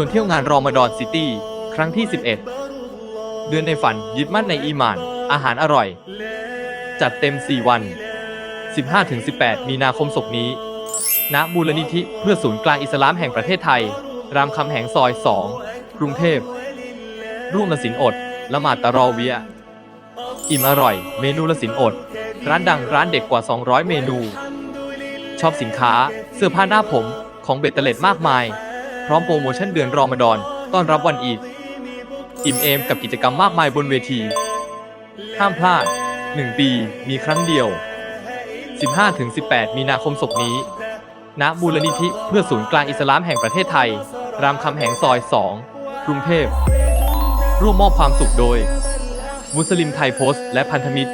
วนเที่ยวงานรอมฎอนซิตี้ครั้งที่ 11 เดือนในฝันยึดมั่นในอีมาน อาหารอร่อย จัดเต็ม 4 วัน 15-18 มีนาคมศกนี้ ณมูลนิธิเพื่อศูนย์กลางอิสลามแห่งประเทศไทย รามคำแหงซอย 2 กรุงเทพ ร่วมละสินอด ละหมาดตะรอเวีย อิ่มอร่อย เมนูละสินอด ร้านดังร้านเด็กกว่า 200 เมนู ชอบสินค้า เสื้อผ้าหน้าผมของเบ็ดเตล็ดมากมาย พร้อมโปรโมชั่นเดือนรอมฎอนต้อนรับวันอีดอิ่มเอมกับกิจกรรมมากมายบนเวที ห้ามพลาด 1 ปีมีครั้งเดียว 15-18 มีนาคมศกนี้ ณ มูลนิธิเพื่อศูนย์กลางอิสลามแห่งประเทศไทย รามคำแหงซอย 2 กรุงเทพ ร่วมมอบความสุขโดย มุสลิมไทยโพสต์และพันธมิตร